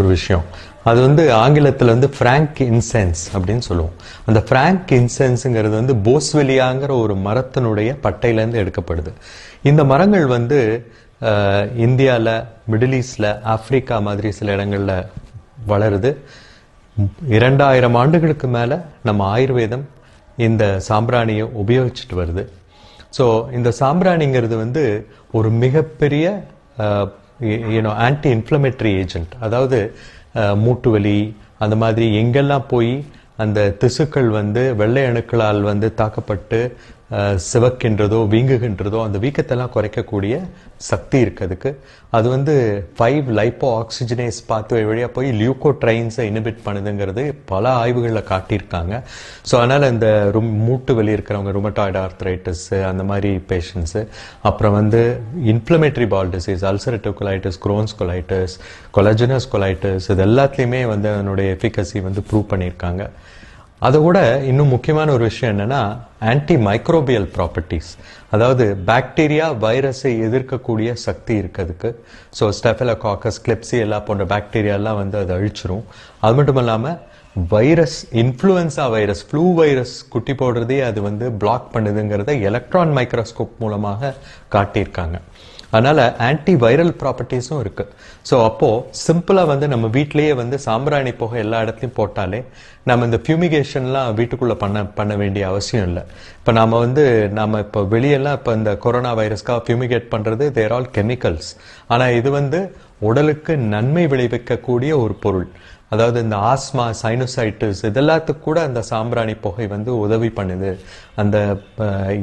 ஒரு விஷயம். அது வந்து ஆங்கிலத்தில் வந்து ஃப்ராங்க் இன்சென்ஸ் அப்படின்னு சொல்லுவோம். அந்த ஃப்ராங்க் இன்சென்ஸுங்கிறது வந்து போஸ்வெலியாங்கிற ஒரு மரத்தினுடைய பட்டையிலேருந்து எடுக்கப்படுது. இந்த மரங்கள் வந்து இந்தியாவில் மிடில் ஈஸ்டில் ஆப்ரிக்கா மாதிரி சில இடங்களில் வளருது. இரண்டாயிரம் ஆண்டுகளுக்கு மேலே நம்ம ஆயுர்வேதம் இந்த சாம்பிராணியை உபயோகிச்சுட்டு வருது. ஸோ இந்த சாம்பிராணிங்கிறது வந்து ஒரு மிகப்பெரிய யூனோ ஆன்டி இன்ஃப்ளமேட்டரி ஏஜென்ட் அதாவது மூட்டு வலி அந்த மாதிரி எங்கெல்லாம் போய் அந்த திசுக்கள் வந்து வெள்ளை அணுக்களால் வந்து தாக்கப்பட்டு சிவக்கின்றதோ வீங்குகின்றதோ அந்த வீக்கத்தெல்லாம் குறைக்கக்கூடிய சக்தி இருக்கிறதுக்கு அது வந்து ஃபைவ் லைப்போ ஆக்சிஜனேஸ் பாத்வே வழியாக போய் லியூகோ ட்ரைன்ஸை இனிபிட் பண்ணுதுங்கிறது பல ஆய்வுகளில் காட்டியிருக்காங்க. ஸோ அதனால் இந்த ரும் மூட்டு வலி இருக்கிறவங்க ருமட்டாய்டு ஆர்த்ரைட்டிஸு அந்த மாதிரி பேஷண்ட்ஸு அப்புறம் வந்து inflammatory bowel disease ulcerative colitis Crohn's colitis collagenous colitis இது எல்லாத்துலேயுமே வந்து அதனுடைய எஃபிகசி வந்து ப்ரூவ் பண்ணியிருக்காங்க. அதை விட இன்னும் முக்கியமான ஒரு விஷயம் என்னன்னா ஆன்டி மைக்ரோபியல் ப்ராப்பர்ட்டிஸ் அதாவது பாக்டீரியா வைரஸை எதிர்க்கக்கூடிய சக்தி இருக்கிறதுக்கு. ஸோ ஸ்டெஃபலோகாக்கஸ் எல்லாம் போன்ற பாக்டீரியாலாம் வந்து அதை அழிச்சிரும். அது மட்டும் இல்லாமல் virus influenza virus flu virus குட்டி போடுறதே அது வந்து பிளாக் பண்ணுதுங்கிறத எலக்ட்ரான் மைக்ரோஸ்கோப் மூலமாக காட்டியிருக்காங்க. அதனால ஆன்டி வைரல் ப்ராப்பர்ட்டிஸும் இருக்கு. ஸோ அப்போ சிம்பிளா வந்து நம்ம வீட்டிலேயே வந்து சாம்பிராணி புகை எல்லா இடத்துலையும் போட்டாலே நம்ம இந்த ஃபியூமிகேஷன்லாம் வீட்டுக்குள்ள பண்ண பண்ண வேண்டிய அவசியம் இல்லை. இப்போ நாம வந்து நாம இப்போ வெளியெல்லாம் இப்போ இந்த கொரோனா வைரஸ்க்காக ஃபியூமிகேட் பண்றது தேர் ஆல் கெமிக்கல்ஸ் ஆனா இது வந்து உடலுக்கு நன்மை விளைவிக்கக்கூடிய ஒரு பொருள். அதாவது இந்த ஆஸ்மா சைனோசைட்டிஸ் இதெல்லாத்துக்கு கூட அந்த சாம்பிராணி புகை வந்து உதவி பண்ணுது. அந்த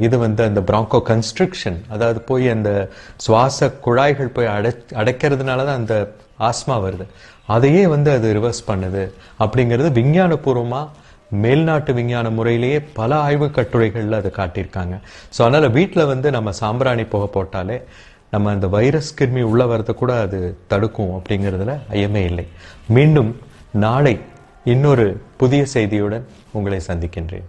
இது வந்து அந்த பிராங்கோ கன்ஸ்ட்ரிக்ஷன் அதாவது போய் அந்த சுவாச குழாய்கள் போய் அடை அடைக்கிறதுனால தான் அந்த ஆஸ்மா வருது. அதையே வந்து அது ரிவர்ஸ் பண்ணுது. அப்படிங்கிறது விஞ்ஞானபூர்வமாக மேல்நாட்டு விஞ்ஞான முறையிலேயே பல ஆய்வு கட்டுரைகளில் அதை காட்டியிருக்காங்க. ஸோ அதனால் வீட்டில் வந்து நம்ம சாம்பிராணி புகை போட்டாலே நம்ம அந்த வைரஸ் கிருமி உள்ளே வரதை கூட அது தடுக்கும் அப்படிங்கிறதுல ஐயமே இல்லை. மீண்டும் நாளை இன்னொரு புதிய செய்தியுடன் உங்களை சந்திக்கின்றேன்.